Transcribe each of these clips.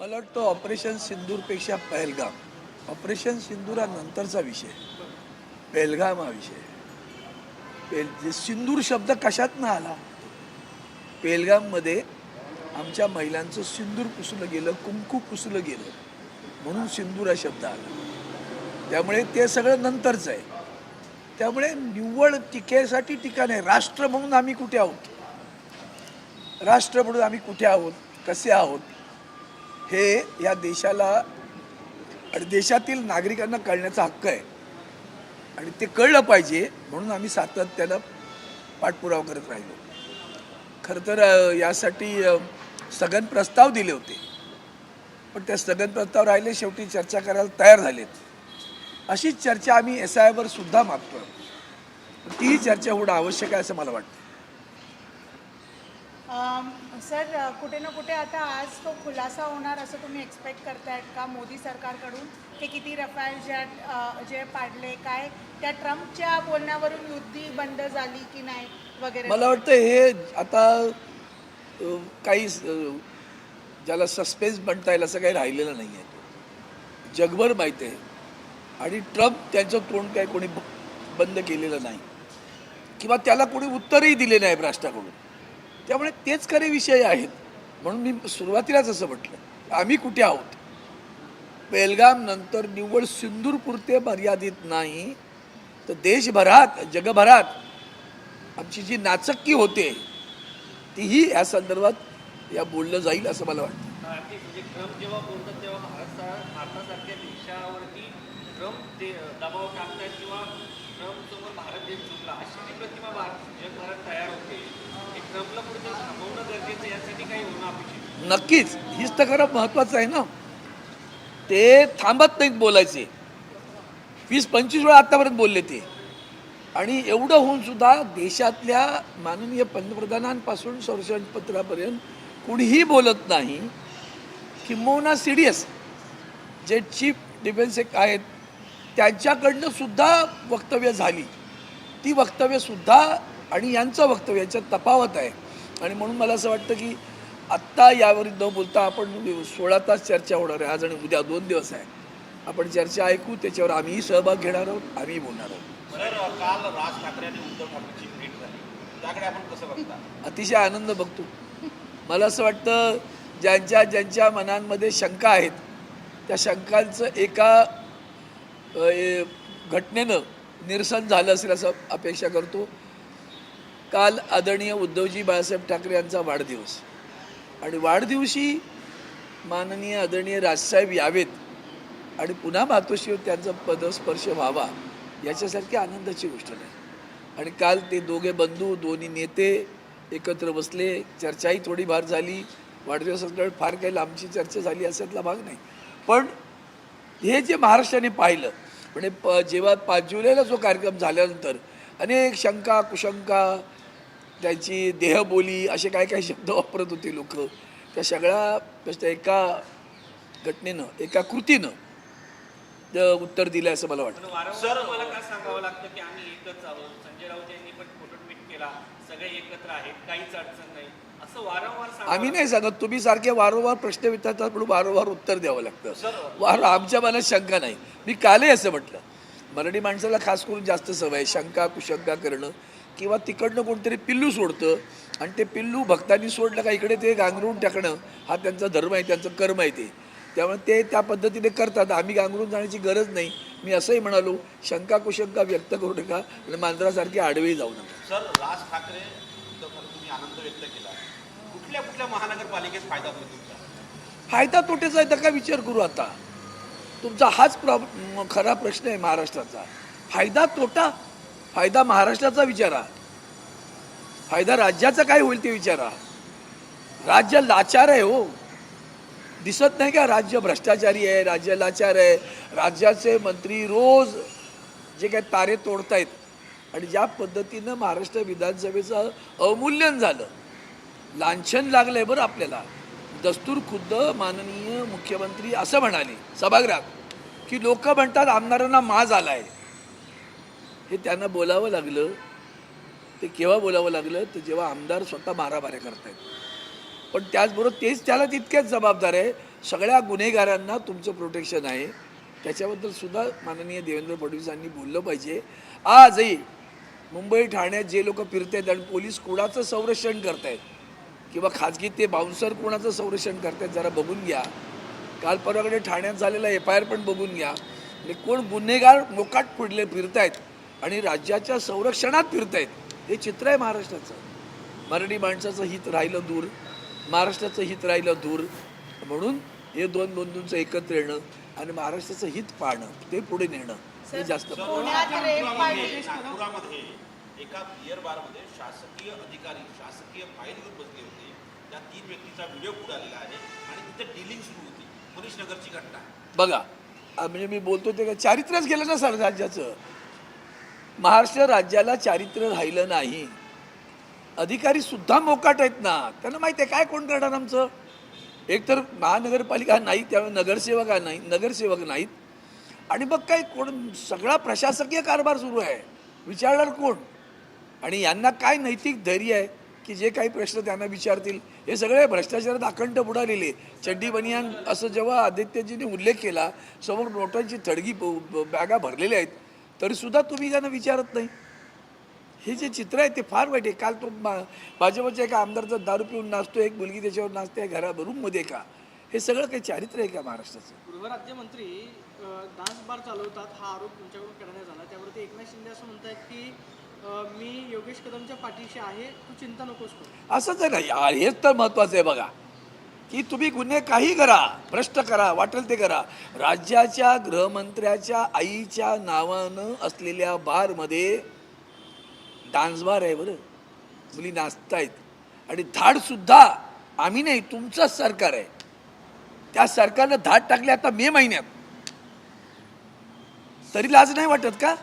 मला वाटतं ऑपरेशन सिंदूरपेक्षा पहलगाम ऑपरेशन सिंदूर हा नंतरचा विषय पहलगाम हा विषय. पेल जे सिंदूर शब्द कशात ना आला? पेलगाममध्ये आमच्या महिलांचं सिंदूर पुसलं गेलं कुंकू पुसलं गेलं म्हणून सिंदूर हा शब्द आला. त्यामुळे ते सगळं नंतरचं आहे. त्यामुळे निव्वळ टीकेसाठी टीका नाही. राष्ट्र म्हणून आम्ही कुठे आहोत? राष्ट्र म्हणून आम्ही कुठे आहोत? कसे आहोत? हे या देशाला आणि देशातील नागरिकांना कळण्याचा हक्क आहे. आणि ते कळलं पाहिजे म्हणून आम्ही सातत्यानं पाठपुरावा करत राहिलो. खरं तर यासाठी स्थगन प्रस्ताव दिले होते. पण त्या स्थगन प्रस्ताव राहिले शेवटी चर्चा करायला तयार झालेत. अशीच चर्चा आम्ही एस आयवर सुद्धा मागतो तीही चर्चा होणं आवश्यक आहे असं मला वाटतं. सर कुठे ना कुठे आता आज तो खुलासा होणार असं तुम्ही एक्सपेक्ट करतायत का मोदी सरकारकडून? की किती रफायल ज्या जे पाडले काय? त्या ट्रम्पच्या बोलण्यावरून युद्धी बंद झाली की नाही वगैरे? मला वाटतं हे आता काही ज्याला सस्पेन्स म्हणता येईल असं काही राहिलेलं नाही आहे जगभर माहीत आहे. आणि ट्रम्प त्यांचं तोंड काय कोणी ब- बंद केलेलं नाही. किंवा त्याला कोणी उत्तरही दिले नाही राष्ट्राकडून त्यामुळे तेच खरे विषय आहेत. म्हणून मी सुरुवातीलाच असं म्हटलं आम्ही कुठे आहोत? बेलगाम नंतर निव्वळ सिंदूरपुरते मर्यादित नाही तर देशभरात जगभरात आमची जी नाचक्की होते तीही या संदर्भात या बोललं जाईल असं मला वाटतं. म्हणजे भारत दबाव टाकतात किंवा ट्रम्पसोबत भारत देश अशी प्रतिमा भारत जगभरात तयार होते हे ट्रम्पला पुढे थांबवणं गरजेचं आहे, यासाठी काही होणं अपेक्षित आहे. नक्कीच. हीच तर खरं महत्वाचं आहे ना. ते थांबत नाहीत बोलायचे. वीस पंचवीस वेळा आतापर्यंत बोलले ते. आणि एवढं होऊन सुद्धा देशातल्या माननीय पंतप्रधानांपासून संरक्षणपत्रापर्यंत कुणीही बोलत नाही. किंबहुना सी डी एस जे चीफ डिफेन्स एक आहेत त्यांच्याकडनं सुद्धा वक्तव्य झाली. ती वक्तव्यसुद्धा आणि यांचं वक्तव्य याच्यात तफावत आहे. आणि म्हणून मला असं वाटतं की आत्ता यावर न बोलता आपण सोळा तास चर्चा होणार आहे. आज आणि उद्या दोन दिवस आहे. आपण चर्चा ऐकू त्याच्यावर आम्हीही सहभाग घेणार आहोत आम्हीही बोलणार आहोत. सर काल राज ठाकरे आणि उद्धव ठाकरेची भेट झाली. त्याकडे आपण कसं बघता? अतिशय आनंद बघतो. मला असं वाटतं ज्यांच्या ज्यांच्या मनांमध्ये शंका आहेत त्या शंकांचं एका घटनेनं निरसन झालं असेल असं अपेक्षा करतो. काल आदरणीय उद्धवजी बाळासाहेब ठाकरे यांचा वाढदिवस. आणि वाढदिवशी माननीय आदरणीय राजसाहेब यावेत आणि पुन्हा मातोश्रीवर त्यांचा पदस्पर्श व्हावा याच्यासारखी आनंदाची गोष्ट नाही. आणि काल ते दोघे बंधू दोन्ही नेते एकत्र बसले चर्चाही थोडीफार झाली. वाढदिवसाकडे फार काही लांबची चर्चा झाली अशातला भाग नाही. पण हे जे महाराष्ट्राने पाहिलं म्हणजे प जेव्हा पाच जुलैला जो कार्यक्रम झाल्यानंतर अनेक शंका कुशंका त्यांची देहबोली असे काय काय शब्द वापरत होते लोक. त्या सगळ्या त्याच्या एका घटनेनं एका कृतीनं उत्तर दिलं असं मला वाटतं. वारंवार मला काय सांगावं लागतं की आम्ही एकच आहोत? संजय राऊत यांनी पण फोटो ट्विट केला. सगळे एकत्र आहेत काहीच अडचण नाही. असं वारंवार आम्ही नाही सांगत तुम्ही सारखे वारंवार प्रश्न विचारतात म्हणून वारंवार उत्तर द्यावं लागतं. वार आमच्या मनात शंका नाही. मी कालही असं म्हटलं. मराठी माणसाला खास करून जास्त सवय शंका कुशंका करणं. किंवा तिकडनं कोणतरी पिल्लू सोडतं आणि ते पिल्लू भक्तांनी सोडलं का इकडे ते गांगरून टाकणं हा त्यांचा धर्म आहे त्यांचं कर्म आहे ते. त्यामुळे ते त्या पद्धतीने करतात. आम्ही गांगरून जाण्याची गरज नाही. मी असंही म्हणालो शंका कुशंका व्यक्त करू नका आणि मांजरासारखे आडवेही जाऊ नका. सर राज ठाकरे तुम्ही आनंद व्यक्त केला. कुठल्या कुठल्या महानगरपालिकेत फायदा फायदा तोटेचा आहे तर काय विचार करू आता. तुमचा हाच प्रॉब खरा प्रश्न आहे महाराष्ट्राचा. फायदा तोटा फायदा महाराष्ट्राचा विचारा. फायदा राज्याचा काय होईल ते विचारा. राज्य लाचार आहे हो. दिसत नाही का राज्य भ्रष्टाचारी आहे राज्य लाचार आहे. राज्याचे मंत्री रोज जे काही तारे तोडतायत आणि ज्या पद्धतीनं महाराष्ट्र विधानसभेचं अवमूल्यन झालं. लांछन लागलंय बरं आपल्याला. दस्तूर खुद्द माननीय मुख्यमंत्री असं म्हणाले. सभागृहात. की लोक म्हणतात आमदारांना माज आहे हे त्यांना बोलावं लागलं ते केव्हा बोलावं लागलं तर जेव्हा आमदार स्वतः मारामाऱ्या करतायत. पण त्याचबरोबर तेच त्याला तितक्याच जबाबदार आहे. सगळ्या गुन्हेगारांना तुमचं प्रोटेक्शन आहे. त्याच्याबद्दल सुद्धा माननीय देवेंद्र फडणवीसांनी बोललं पाहिजे. आजही मुंबई ठाण्यात जे लोक फिरतायत आणि पोलीस कुणाचं संरक्षण करतायत किंवा खाजगी ते बाउन्सर कोणाचं संरक्षण करतायत जरा बघून घ्या. काल परवाकडे ठाण्यात झालेला एफ आय आर पण बघून घ्या. म्हणजे कोण गुन्हेगार मोकाट फिरले फिरतायत आणि राज्याच्या संरक्षणात फिरतायत. हे चित्र आहे महाराष्ट्राचं. मराठी माणसाचं हित राहिलं दूर महाराष्ट्राचं हित राहिलं दूर. म्हणून हे दोन बंधूंचं एकत्र येणं आणि महाराष्ट्राचं हित पाहणं ते पुढे नेणं हे जास्त एका बारमध्ये शासकीय अधिकारी शासकीय फाईल घेऊन बसले होते. त्या तीन व्यक्तीचा व्हिडिओ पुढे आलेला आहे आणि तिथे डिलिंग सुरू होती. मनीष नगरची घटना. बघा म्हणजे मी बोलतो ते चारित्र्यच गेलं ना सर राज्याचं? महाराष्ट्र राज्याला चारित्र्य राहिलं नाही. अधिकारी सुद्धा मोकाट आहेत ना. त्यांना माहिती आहे काय कोण करणार आमचं? एकतर महानगरपालिका नाही त्यामुळे नगरसेवक नाही नगरसेवक नाहीत. आणि मग काय कोण सगळा प्रशासकीय कारभार सुरू आहे. विचारणार कोण? आणि यांना काय नैतिक धैर्य आहे की जे काही प्रश्न त्यांना विचारतील हे सगळे भ्रष्टाचारात अखंड बुडालेले. चड्डी बनियान असं जेव्हा आदित्यजीने उल्लेख केला समोर नोटांची थडगी ब- ब- बॅगा भरलेल्या आहेत. तरीसुद्धा तुम्ही त्यांना विचारत नाही. हे जे चित्र आहे ते फार वाईट आहे. काल तो मा- भाजपच्या एका आमदारचा दारू पिऊन नाचतो एक मुलगी त्याच्यावर नाचते घरा रूममध्ये का? हे सगळं काही चारित्र्य आहे का महाराष्ट्राचं? गृहराज्यमंत्री अ, डान्स बार चालवतात हा आरोप तुमच्याकडून करण्यात आला. त्यावरती एकनाथ शिंदे असं म्हणतात की मी योगेश कदमच्या पाठीशी आहे तू चिंता नकोस करू. असंच आहे ना हेच तर महत्वाचं आहे बघा. की तुम्ही गुन्हे काही करा भ्रष्ट करा वाटेल ते करा. राज्याच्या गृहमंत्र्याच्या आईच्या नावानं असलेल्या बारमध्ये डान्स बार आहे बरं. मुली नाचतायत. आणि धाडसुद्धा आम्ही नाही तुमचंच सरकार आहे. त्या सरकारनं धाड टाकले आता मे महिन्यात. तरी लाज नाही वाटत का?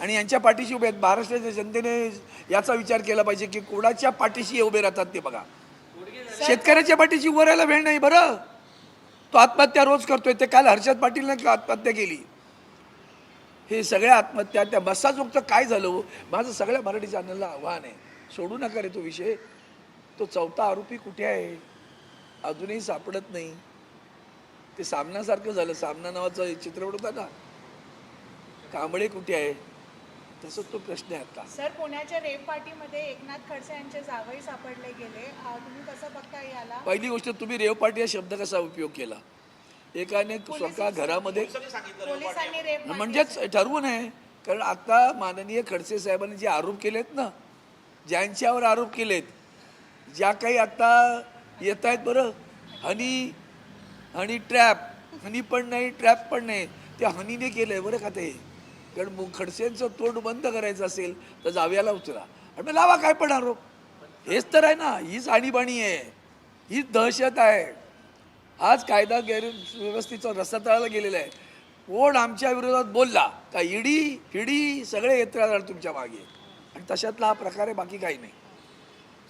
आणि यांच्या पाठीशी उभे आहेत. महाराष्ट्राच्या जनतेने याचा विचार केला पाहिजे की कोणाच्या पाठीशी उभे राहतात ते बघा. शेतकऱ्याच्या पाठीशी वरायला वेळ नाही बरं. तो आत्महत्या रोज करतोय. ते काल हर्षद पाटीलने आत्महत्या केली. हे सगळ्या आत्महत्या त्या बसाजोगचं काय झालं हो? माझं सगळ्या मराठी चॅनलला आव्हान आहे. सोडू नका रे तो विषय. तो चौथा आरोपी कुठे आहे? अजूनही सापडत नाही. ते सामनासारखं झालं. सामना नावाचा चित्रपट होता ना? कांबळे कुठे आहे? तसंच तो प्रश्न आहे आता. सर पुण्याच्या रेप पार्टीमध्ये एकनाथ खडसे यांचे जावई सापडले गेले. तुम्ही कसं बघता याला? पहिली गोष्ट तुम्ही रेव पार्टी हा शब्द कसा उपयोग केला? एकाने स्वतः घरामध्ये पोलिसांनी म्हणजेच ठरवून आहे. कारण आता माननीय खडसे साहेबांनी जे आरोप केलेत ना ज्यांच्यावर आरोप केलेत ज्या काही आता येत आहेत बरं हनी हनी ट्रॅप हनी पण नाही ट्रॅप पण नाही ते हनीने केलं आहे बरं का ते? कारण खडसेंचं तोंड बंद करायचं असेल तर जाव्याला उचला. आणि मग लावा काय पण आरोप. हेच तर आहे ना हीच आणीबाणी आहे. हीच दहशत आहे. आज कायदा गैरव्यवस्थेचा रस्ता तळाला गेलेला आहे. कोण आमच्या विरोधात बोलला का ईडी हिडी सगळे येत राहणार तुमच्या मागे. आणि तशातला हा प्रकार आहे बाकी काही नाही.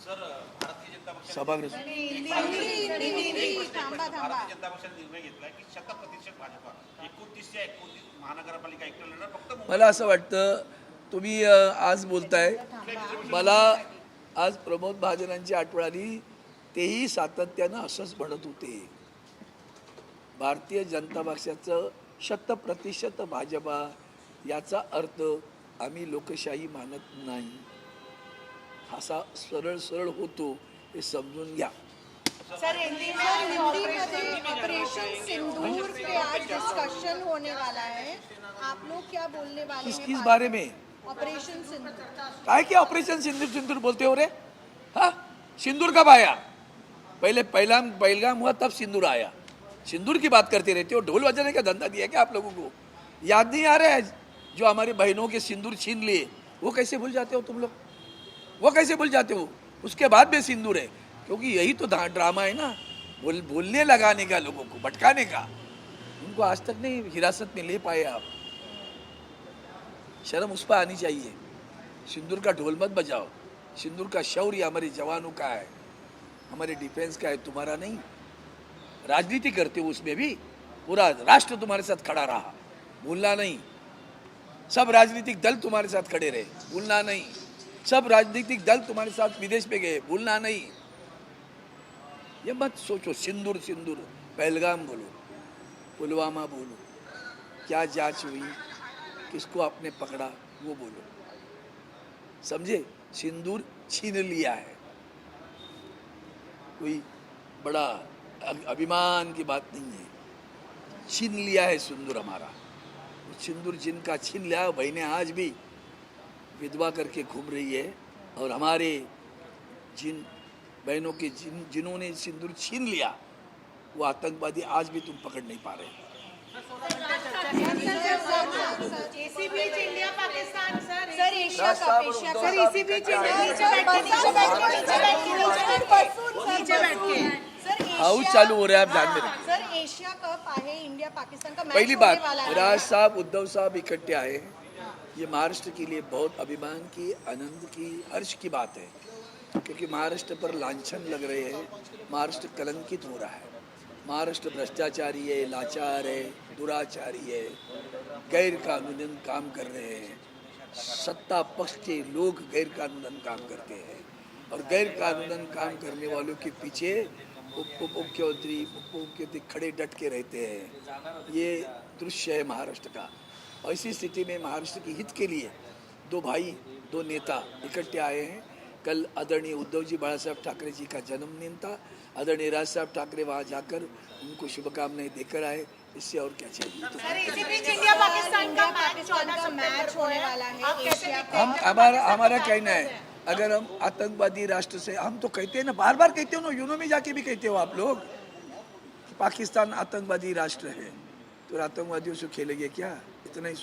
सर सभागृह भारतीय जनता पक्षाने निर्णय घेतलाय की शतप्रतिशत भाजपा. एकोणतीस ते एकोणतीस महानगरपालिका एकटं लढणार फक्त मुंबई. मला असं वाटतं तुम्ही अ, आज बोलताय. मला आज प्रमोद महाजनांची आठवण आली तेही सातत्यानं असंच म्हणत होते. भारतीय जनता पक्षाचं शतप्रतिशत भाजपा याचा अर्थ आम्ही लोकशाही मानत नाही. असा सरळ सरळ होतो. हे समजून घ्या सर हिंदी हिंदी में ऑपरेशन सिंदूर पे आज डिस्कशन होने वाला है। आप लोग क्या बोलने वाले किस हैं किस बारे में? ऑपरेशन सिंदूर। काय क्या ऑपरेशन सिंदूर सिंदूर बोलते हो रे? हाँ? सिंदूर कब आया? पहले पहला पहलगाम हुआ तब सिंदूर आया। सिंदूर की बात करते रहते हो? ढोल बजाने का धंधा दिया क्या आप लोगों को? याद नहीं आ रहा है जो हमारी बहनों के सिंदूर छीन लिए? वो कैसे भूल जाते हो तुम लोग? वो कैसे भूल जाते हो? उसके बाद में सिंदूर है। क्योंकि यही तो ड्रामा है ना। बोल, बोलने लगाने का लोगों को, भटकाने का। उनको आज तक नहीं, हिरासत में ले पाए आप। शर्म उस पर आनी चाहिए। सिंदूर का ढोल मत बजाओ। सिंदूर का शौर्य हमारे जवानों का है। हमारे डिफेंस का है, तुम्हारा नहीं। राजनीति करते हो उसमें भी। पूरा राष्ट्र तुम्हारे साथ खड़ा रहा। भूलना नहीं। सब राजनीतिक दल तुम्हारे साथ खड़े रहे। भूलना नहीं। सब राजनीतिक दल तुम्हारे साथ विदेश में गए, भूलना नहीं। ये मत सोचो, सिंदूर सिंदूर, पहलगाम बोलो, पुलवामा बोलो, क्या जाँच हुई, किसको आपने पकड़ा, वो बोलो। समझे? सिंदूर छीन लिया है। कोई बड़ा अभिमान की बात नहीं है। छीन लिया है सिंदूर हमारा। सिंदूर जिनका छीन लिया भाई ने आज भी विधवा करके घूम रही है और हमारे जिन बहनों के जिन जिन्होंने सिंदूर छीन लिया वो आतंकवादी आज भी तुम पकड़ नहीं पा रहे। हाउस चालू हो रहा है आप जानते sir Asia cup India Pakistan का पहली बात राज साहब उद्धव साहब इकट्ठे आए हैं। ये महाराष्ट्र के लिए बहुत अभिमान की, आनंद की, हर्ष की बात है, क्योंकि महाराष्ट्र पर लांछन लग रहे हैं। महाराष्ट्र कलंकित हो रहा है। महाराष्ट्र भ्रष्टाचारी है, लाचार है, दुराचारी है गैर कानूनन काम कर रहे हैं। सत्ता पक्ष के लोग गैर कानूनन काम करते हैं। और गैर कानूनन काम करने वालों के पीछे उप उप, मुख्यमंत्री उप, मुख्यमंत्री खड़े डट के रहते हैं। ये दृश्य है महाराष्ट्र का। ऐसी स्थिति में महाराष्ट्र के हित के लिए दो भाई दो नेता इकट्ठे आए हैं। कल आदरणीय उद्धव जी बाला साहब ठाकरे जी का जन्मदिन था। आदरणीय राज साहब ठाकरे वहाँ जाकर उनको शुभकामनाएँ देकर आए। इससे और क्या चाहिए? तो सर इसी बीच इंडिया पाकिस्तान का इंडिया मैच पाकिस्तान का मैच होने वाला है आप कैसे एशिया देखते हैं? हम हमारा हमारा कहना है। अगर हम आतंकवादी राष्ट्र से हम तो कहते हैं ना बार बार कहते हो ना यूनो में जाके भी कहते हो आप लोग पाकिस्तान आतंकवादी राष्ट्र है। तो आतंकवादियों से खेलेंगे क्या? इतना ही सोच